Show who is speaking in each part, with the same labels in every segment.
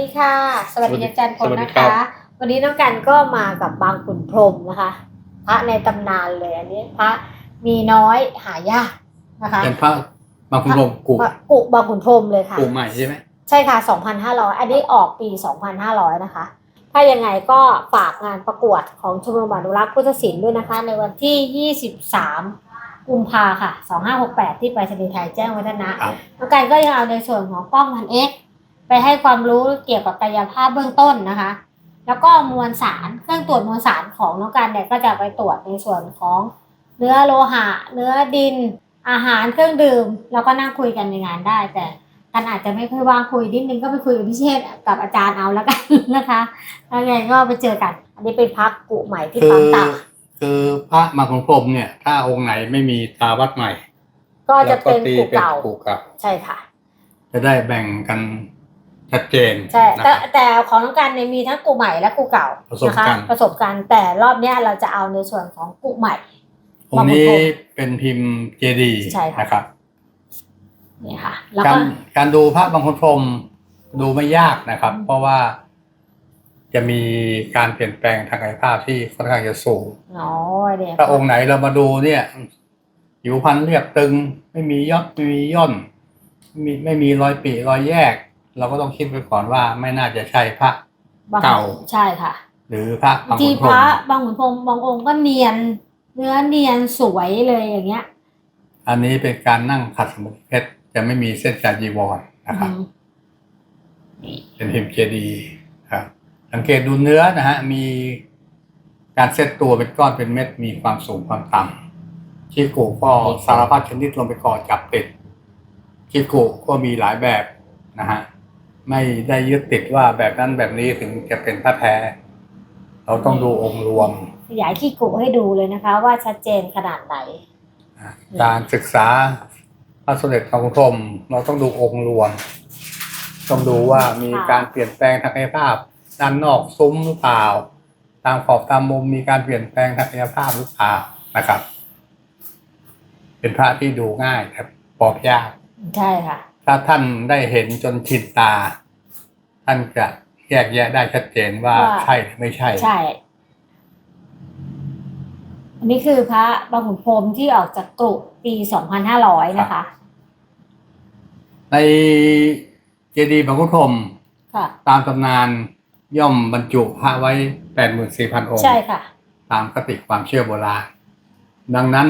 Speaker 1: ดีค่ะ สวัสดีอาจารย์พล
Speaker 2: สวัสดี
Speaker 1: นะ
Speaker 2: ครั
Speaker 1: คะ
Speaker 2: บ
Speaker 1: วันนี้น้องกันก็มากับบางขุนพรหมนะคะ พระในตำนานเลยอันนี้พระมีน้อยหายากนะคะ
Speaker 2: เป็นพระบางคุณลมกุ
Speaker 1: พระกุบางขุนพรหมเลยค่ะ
Speaker 2: กุใหม่ใช่ไหม
Speaker 1: ใช่ค่ะ 2,500 อันนี้ออกปี 2,500 นะคะ ถ้ายังไงก็ฝากงานประกวดของชมรมอนุรักษ์พุทธศิลป์ด้วยนะคะ ในวันที่ 23กุมภาค่ะ 2568 ที่ไปรษณีย์ไทยแจ้งวัฒนะ
Speaker 2: ครับ
Speaker 1: น้องกันก็ยังเอาในส่วนของกล้องพันเอ็ก ไปให้ความรู้เกี่ยวกับกายภาพเบื้องต้นนะคะ แล้วก็มวลสารเครื่องตรวจมวลสารของน้องกันเนี่ยก็จะไปตรวจในส่วนของเนื้อโลหะ เนื้อดิน อาหารเครื่องดื่ม แล้วก็นั่งคุยกันในงานได้ แต่กันอาจจะไม่ค่อยว่างคุยนิดนึงก็ไปคุยกับพี่เชษฐ์กับอาจารย์เอาแล้วกันนะคะแล้วไงก็ไปเจอกัน อันนี้เป็นพักกุใหม่ที่
Speaker 2: คื
Speaker 1: ปั๊
Speaker 2: อ
Speaker 1: มตาก
Speaker 2: คือพระบางคุณพรหมเนี่ย ถ้าองค์ไหนไม่มีตาวัดใหม่
Speaker 1: ก็จะเป็น
Speaker 2: ตี
Speaker 1: กุเก่า
Speaker 2: กุเก่า
Speaker 1: ใช่ค่ะ
Speaker 2: จะได้แบ่งกัน ชัดเจน
Speaker 1: ใช่
Speaker 2: นะ
Speaker 1: แต่
Speaker 2: ครับ
Speaker 1: แต่ของน้องกันเนี่ยมีทั้งกูใหม่และกูเก่า
Speaker 2: ผสม
Speaker 1: นะคะ
Speaker 2: กัน
Speaker 1: ผสมกันแต่รอบเนี้ยเราจะเอาในส่วนของกูใหม่
Speaker 2: องค์นี้
Speaker 1: บางคุณพรหม
Speaker 2: เป็นพิมพ์เจดี
Speaker 1: ใช่ค่ะ
Speaker 2: นะครับ
Speaker 1: นี่ค่ะ แล้ว
Speaker 2: การ
Speaker 1: ก็
Speaker 2: การดูพระบางคุณพรหมดูไม่ยากนะครับ เพราะว่าจะมีการเปลี่ยนแปลงทางกายภาพที่ค่อนข้างจะสูง
Speaker 1: อ๋อเนี่ย
Speaker 2: ถ้าองค์ไหนเรามาดูเนี่ยผิวพรรณเรียบตึง ไม่มียอดไม่มีย่นไม่มีไม่มีรอยปีรอยแยก เราก็ต้องคิดไปก่อนว่าไม่น่าจะใช่พระ
Speaker 1: บาง
Speaker 2: เก่า
Speaker 1: ใช่ค่ะ
Speaker 2: หรือพระบาง
Speaker 1: ที่
Speaker 2: ขุนพ
Speaker 1: พ
Speaker 2: รห
Speaker 1: ระ
Speaker 2: ม
Speaker 1: บางขุนพรหมบางองค์ก็เนียน เนื้อเนียนสวยเลยอย่างเงี้ย
Speaker 2: อันนี้เป็นการนั่งขัดสมาธิเพชรจะไม่มีเส้นจาจีวรนะครับ
Speaker 1: อืมนี่
Speaker 2: เป็นพิมพ์เจดีย์ครับ สังเกตดูเนื้อนะฮะมีการเซตตัวเป็นก้อนเป็นเม็ดมีความสูงความต่ำชิกุก็สารพัดชนิดลงไปก่อจับติดชิกุก็มีหลายแบบนะฮะ ไม่ได้ยึดติดว่าแบบนั้นแบบนี้ถึงจะเป็นพระแท้ เราต้องดูองค์รวม
Speaker 1: ขยายขี้กุให้ดูเลยนะคะ ว่าชัดเจนขนาดไหน
Speaker 2: การศึกษาพระสมเด็จพระพุทธมเราต้องดูองค์รวม ต้องดูว่ามีการเปลี่ยนแปลงทางกายภาพ ด้านนอกซุ้มหรือเปล่า ตามขอบตามมุมมีการเปลี่ยนแปลงทางกายภาพหรือเปล่านะครับ เป็นพระที่ดูง่ายครับปอกยาก
Speaker 1: ใช่ค่ะ
Speaker 2: ถ้าท่านได้เห็นจนชินตา ท่านจะแยกแยะได้ชัดเจนว่า
Speaker 1: ว่า
Speaker 2: ใช่หรือไม่ใช่
Speaker 1: ใช่ อันนี้คือพระบางขุนพรหมที่ออกจากกรุปี2500นะคะ
Speaker 2: ในเจดีย์พระพุทธม
Speaker 1: ค่ะ
Speaker 2: ตามตำนานย่อมบรรจุพระไว้แปดหมื่นสี่พันองค์
Speaker 1: ใช่ค่ะ
Speaker 2: ตามคติความเชื่อโบราณ ดังนั้น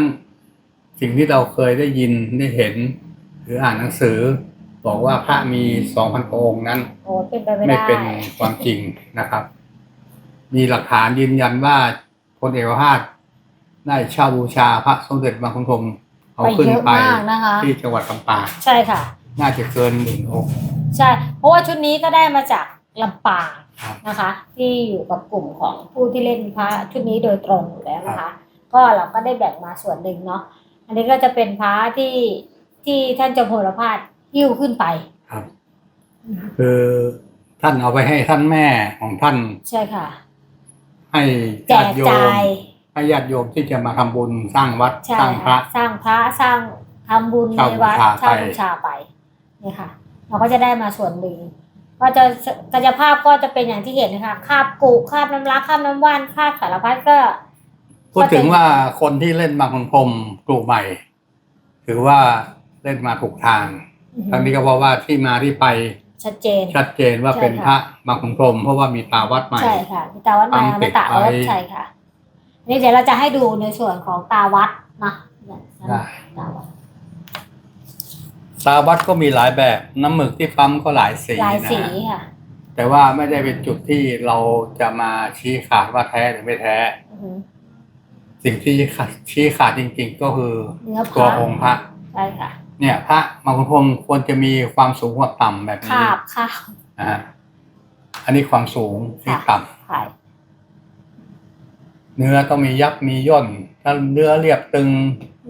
Speaker 2: สิ่งที่เราเคยได้ยินได้เห็นห รืออ่านหนังสือ บอกว่าพระมีสองพันองค์นั้น
Speaker 1: โอ้เป็นไปไม่
Speaker 2: ไม่
Speaker 1: ได้
Speaker 2: เป็นความจริงนะครับ มีหลักฐานยืนยันว่าพลเอกอภาสได้เช่าบูชาพระสมเด็จบางคุณพรหมเอา
Speaker 1: ไป
Speaker 2: ขึ้น
Speaker 1: เยอะ
Speaker 2: ไป
Speaker 1: มากนะคะ
Speaker 2: ที่จังหวัดลำปาง
Speaker 1: ใช่ค่ะ
Speaker 2: น่าจะเกินหมื่นองค์
Speaker 1: ใช่ เพราะว่าชุดนี้ก็ได้มาจากลำปาง
Speaker 2: ครับ
Speaker 1: นะคะ ที่อยู่กับกลุ่มของผู้ที่เล่นพระชุดนี้โดยตรงอยู่แล้วนะคะ ก็เราก็ได้แบ่งมาส่วนหนึ่งเนาะอันนี้ก็จะเป็นพระที่ ที่ท่านเจอมพลพาดหิ้วขึ้นไป
Speaker 2: ครับ คือท่านเอาไปให้ท่านแม่ของท่าน
Speaker 1: ใช่ค่ะ
Speaker 2: ให้
Speaker 1: แจ
Speaker 2: ญากติโย
Speaker 1: จ่ามย
Speaker 2: ให้ญาติโยมที่จะมาทำบุญสร้างวัด
Speaker 1: ใช่
Speaker 2: สร้างพระ
Speaker 1: ค่ะสร้างพระสร้างทำบุญใน
Speaker 2: เช่าบู
Speaker 1: วัด
Speaker 2: ชา
Speaker 1: เช่า
Speaker 2: ไป
Speaker 1: บูชาไปนี่ค่ะ เราก็จะได้มาส่วนหนึ่งก็จะกายภาพก็จะเป็นอย่างที่เห็นนะคะคาบกุคาบน้ำรักคาบน้ำว่านคาบสารพัดก็
Speaker 2: พูดถึงว่าคนที่เล่นบางคนพรหมกลุ่มใหม่ ถือว่า เล่นมาถูกทางทั้งนี้ก็เพราะว่าที่มาที่ไป
Speaker 1: ชัดเจน
Speaker 2: ชัดเจนว่า
Speaker 1: ใช่
Speaker 2: เป็น
Speaker 1: ค่ะ
Speaker 2: พระบางคนพรหมเพราะว่ามีตาวัดใหม่
Speaker 1: ใช่ค่ะมีตาวัดมา
Speaker 2: ปั๊มติ
Speaker 1: ไม่
Speaker 2: ด
Speaker 1: ตา
Speaker 2: ไว้
Speaker 1: วัดใช่ค่ะอันนี่เดี๋ยวเราจะให้ดูในส่วนของตาวัดนะเนี่ย
Speaker 2: ได้
Speaker 1: ตาวัด
Speaker 2: ตาวัดก็มีหลายแบบน้ำหมึกที่ปั๊มก็หลายสี
Speaker 1: ลาย
Speaker 2: นะ
Speaker 1: สี
Speaker 2: ฮะ
Speaker 1: ค่ะ
Speaker 2: แต่ว่าไม่ได้เป็นจุดที่เราจะมาชี้ขาดว่าแท้หรือไม่แท้
Speaker 1: อือหือ
Speaker 2: สิ่งที่ชี้ขาดจริง ๆ ก็คือ
Speaker 1: เนื้อพ
Speaker 2: ตัว
Speaker 1: ระ
Speaker 2: องค์พระ
Speaker 1: ใช่ค่ะ
Speaker 2: เนี่ยพระบางคนพรหมควรจะมีความสูงความต่ำแบบนี้
Speaker 1: คาบคาบ
Speaker 2: นะฮะอันนี้ความสูงที่
Speaker 1: ค่ะ
Speaker 2: ต่
Speaker 1: ใช่ำ
Speaker 2: เนื้อต้องมียับมีย่น ถ้าเนื้อเรียบตึง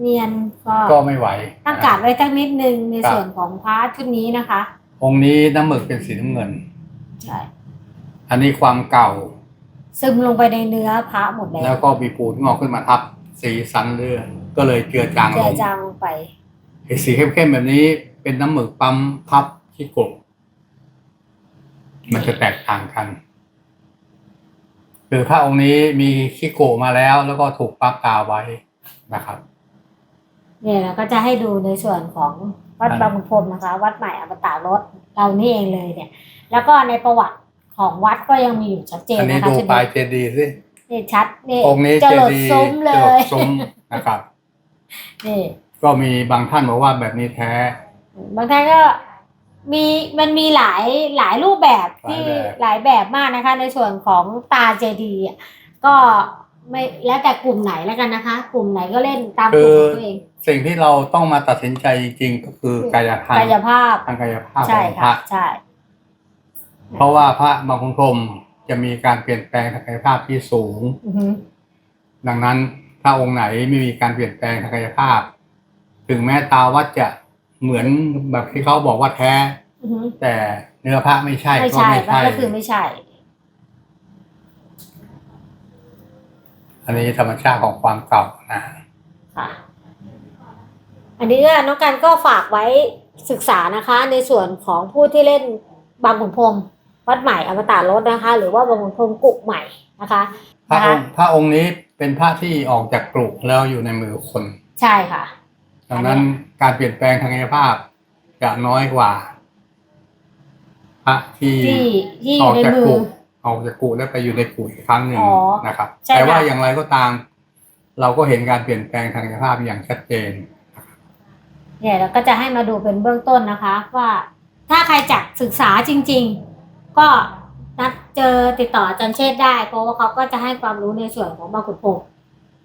Speaker 1: เนียนก็
Speaker 2: ก็ไม่ไหว
Speaker 1: ตั้งการไว้ตั้งนิดนึงใน
Speaker 2: ครับ
Speaker 1: ส่วนของพระชุดนี้นะคะ
Speaker 2: องค์นี้น้ำหมึกเป็นสีน้ำเงิน
Speaker 1: ใช่
Speaker 2: อันนี้ความเก่า
Speaker 1: ซึมลงไปในเนื้อพระหมดแล้
Speaker 2: แล้ววก็มีปูนงอกขึ้นมาทับสีสันเลือดก็เลยเจือจาง
Speaker 1: เจื
Speaker 2: ล
Speaker 1: องจางลงไป
Speaker 2: ไอ้สีเข้มๆแบบนี้เป็นน้ำหมึกปั๊มพับที่กบมันจะแตกต่างกันคือพระองค์นี้มีคิโกะมาแล้ว แล้วก็ถูกปั๊บตาไว้นะครับ
Speaker 1: เนี่ยเราก็จะให้ดูในส่วนของวัด
Speaker 2: ครับ
Speaker 1: บางขุนพรหมนะคะ วัดใหม่อมตะรถเรานี่เองเลยเนี่ย แล้วก็ในประวัติของวัดก็ยังมีอยู่ชัดเจน
Speaker 2: อันนี้
Speaker 1: นะคะ
Speaker 2: ดู
Speaker 1: ชุด
Speaker 2: ปลาย
Speaker 1: นี้
Speaker 2: เจดีย์สิ
Speaker 1: นี่ชัดนี่
Speaker 2: องค์นี้
Speaker 1: จะ
Speaker 2: เจ
Speaker 1: หลด
Speaker 2: ดีย์
Speaker 1: ซุ้มเล
Speaker 2: จะหล
Speaker 1: ย
Speaker 2: ดซุ้มนะครับ
Speaker 1: นี่
Speaker 2: ก็มีบางท่านบอกว่าแบบนี้แท้
Speaker 1: บางท่านก็มีมันมีหลายหลายรูปแบบที่
Speaker 2: หลายแบบ
Speaker 1: หลายแบบมากนะคะ ในส่วนของตาเจดีย์อะก็ไม่แล้วแต่กลุ่มไหนแล้วกันนะคะ กลุ่มไหนก็เล่นตามกลุ่มของตัวเอง
Speaker 2: สิ่งที่เราต้องมาตัดสินใจจริงๆก็คือกายภาพ
Speaker 1: กายภาพ
Speaker 2: ทางกายภาพข
Speaker 1: ใช่
Speaker 2: องพ
Speaker 1: ค่ะ
Speaker 2: ระ
Speaker 1: ใช่
Speaker 2: เพราะว่าพระบางคุณพรหมจะมีการเปลี่ยนแปลงทางกายภาพที่สูง
Speaker 1: อือฮึ
Speaker 2: ดังนั้นถ้าองค์ไหนไม่มีการเปลี่ยนแปลงทางกายภาพ ถึงแม้ตาวัดจะเหมือนแบบที่เขาบอกว่าแท้
Speaker 1: อือฮึ
Speaker 2: แต่เนื้อพระไม่ใช่
Speaker 1: ไม่
Speaker 2: ก็
Speaker 1: ใช่
Speaker 2: ไม่
Speaker 1: มัน
Speaker 2: ใช่
Speaker 1: ก็คือไม่ใช่
Speaker 2: อันนี้ธรรมชาติของความเก่านะ
Speaker 1: ค่ะ อันนี้ก็น้องกันก็ฝากไว้ศึกษานะคะ ในส่วนของผู้ที่เล่นบางขุนพรหมวัดใหม่อมตะรถนะคะ หรือว่าบางขุนพรหมกุกใหม่นะคะ
Speaker 2: พระ
Speaker 1: นะ
Speaker 2: อ
Speaker 1: คะ
Speaker 2: งค์พระองค์นี้เป็นพระที่ออกจากกรุแล้วอยู่ในมือคน
Speaker 1: ใช่ค่ะ
Speaker 2: ดังนั้นการเปลี่ยนแปลงทางกายภาพจะน้อยกว่าพระที่
Speaker 1: ที่ที่อ
Speaker 2: ออยู่ก
Speaker 1: ใน
Speaker 2: จาก
Speaker 1: มื
Speaker 2: ก
Speaker 1: อ
Speaker 2: รุออกจากกรุแล้วไปอยู่ในกรุอีกครั้งหนึ่ง
Speaker 1: อ๋อ
Speaker 2: นะครับ
Speaker 1: ใช่
Speaker 2: แต่ว่า
Speaker 1: ค่ะ
Speaker 2: อย่างไรก็ตาม เราก็เห็นการเปลี่ยนแปลงทางกายภาพอย่างชัดเจน
Speaker 1: เนี่ยเราก็จะให้มาดูเป็นเบื้องต้นนะคะ ว่าถ้าใครจักศึกษาจริง ๆ ก็นัดเจอติดต่ออาจารย์เชษฐ์ได้ เพราะว่าเขาก็จะให้ความรู้ในส่วนของบางขุนพรหม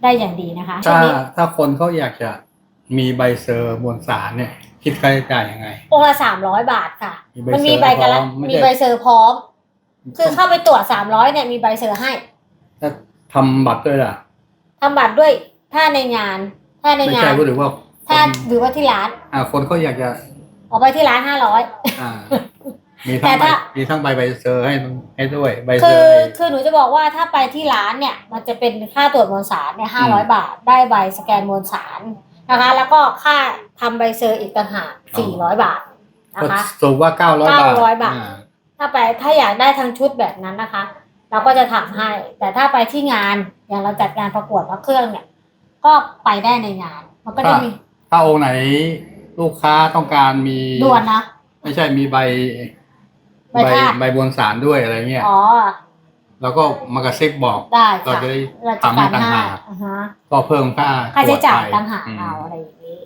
Speaker 1: ได้อย่างดีนะคะช่ว
Speaker 2: ถ้าง
Speaker 1: นี้
Speaker 2: ถ้าคนเขาอยากจะ มีใบเซอร์มวลสารเนี่ย คิดค่าใช้จ่ายยังไง
Speaker 1: องค์ละสามร้อยบาทค่ะ
Speaker 2: มีใบ
Speaker 1: มันมี
Speaker 2: เซอร์
Speaker 1: ใบกันละ
Speaker 2: พร้อมไม่
Speaker 1: มี
Speaker 2: ใช่
Speaker 1: ใบเซอร์พร้อม คือเข้าไปตรวจสามร้อยเนี่ยมีใบเซอร์ให้
Speaker 2: ถ้าทำบัตรด้วยล่ะ
Speaker 1: ทำบัตรด้วยถ้าในงาน ถ้าใน
Speaker 2: ไม่
Speaker 1: งา
Speaker 2: ใช่
Speaker 1: น
Speaker 2: พูดถึงว่าค
Speaker 1: ถ้านหรือว่าที่ร้าน
Speaker 2: อ่าคนเขาอยากจะ
Speaker 1: ออกไปที่ร้านห้าร้อย
Speaker 2: อ่า มี
Speaker 1: แต่
Speaker 2: ทั้งใบ
Speaker 1: ถ้า
Speaker 2: มีทั้งใบใบเซอร์ให้ให้ด้วย ใบเซ
Speaker 1: คืออ
Speaker 2: ร์
Speaker 1: คือหนูจะบอกว่าถ้าไปที่ร้านเนี่ย มันจะเป็นค่าตรวจมวลสารเนี่ยห้า
Speaker 2: อื
Speaker 1: ร้อย
Speaker 2: ม
Speaker 1: บาท ได้ใบสแกนมวลสาร นะคะ แล้วก็ค่าทำใบเซอร์อีกต่างหากสี่ร้อยบาทนะคะ
Speaker 2: สรุปว่าเก้าร้อยบาท
Speaker 1: 900บาทถ้าไปถ้าอยากได้ทั้งชุดแบบนั้นนะคะ เราก็จะทำให้ แต่ถ้าไปที่งานอย่างเราจัดงานประกวดพระเครื่องเนี่ย ก็ไปได้ในงาน มันก็จะมี
Speaker 2: ถ้าองค์ไหนลูกค้าต้องการมี
Speaker 1: ด่วนนะ
Speaker 2: ไม่ใช่มีใบ
Speaker 1: ใบธาตุ
Speaker 2: ใบบนสารด้วยอะไรเงี้ย
Speaker 1: อ๋อ
Speaker 2: แล้วก็มากระซิบบอก
Speaker 1: ได้
Speaker 2: เรา
Speaker 1: ค่ะ
Speaker 2: จะได้
Speaker 1: เราจะ
Speaker 2: ทำให้
Speaker 1: การ
Speaker 2: ต่าง
Speaker 1: ให้
Speaker 2: หาก
Speaker 1: อ่าฮะ
Speaker 2: ก็เพิ่มค่า
Speaker 1: ค่าใช้จ่าย
Speaker 2: ตรวจไป
Speaker 1: ต่างหาก
Speaker 2: อืม
Speaker 1: เอาอะไรอย่างนี้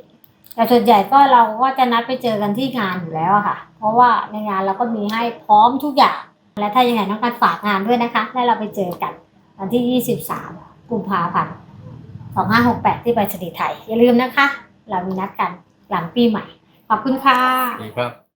Speaker 1: แต่ส่วนใหญ่ก็เราก็จะนัดไปเจอกันที่งานอยู่แล้วอะค่ะ เพราะว่าในงานเราก็มีให้พร้อมทุกอย่าง และถ้ายังไงน้องการฝากงานด้วยนะคะ แล้วเราไปเจอกันวันที่ 23 กุมภาพันธ์2568 ที่ไปรษณีย์ไทย อย่าลืมนะคะ เรามีนัดกันหลังปีใหม่ ขอบคุณค่ะ
Speaker 2: ดีครับ